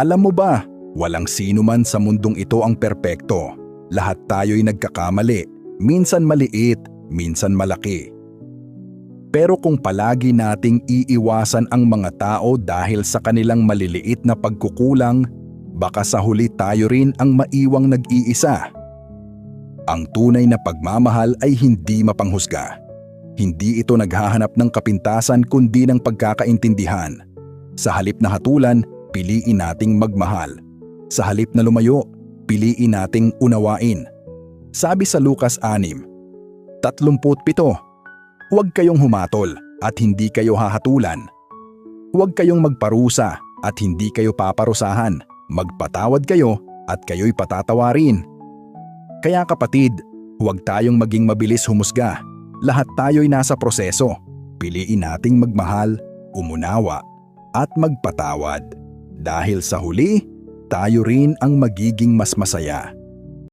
Alam mo ba, walang sino man sa mundong ito ang perpekto. Lahat tayo'y nagkakamali, minsan maliit, minsan malaki. Pero kung palagi nating iiwasan ang mga tao dahil sa kanilang maliliit na pagkukulang, baka sa huli tayo rin ang maiwang nag-iisa. Ang tunay na pagmamahal ay hindi mapanghusga. Hindi ito naghahanap ng kapintasan kundi ng pagkakaintindihan. Sa halip na hatulan, piliin nating magmahal. Sa halip na lumayo, piliin nating unawain. Sabi sa Lucas 6, 37, Huwag kayong humatol at hindi kayo hahatulan. Huwag kayong magparusa at hindi kayo paparusahan. Magpatawad kayo at kayo'y patatawarin. Kaya kapatid, huwag tayong maging mabilis humusga. Lahat tayo'y nasa proseso. Piliin nating magmahal, umunawa, at magpatawad. Dahil sa huli, tayo rin ang magiging mas masaya.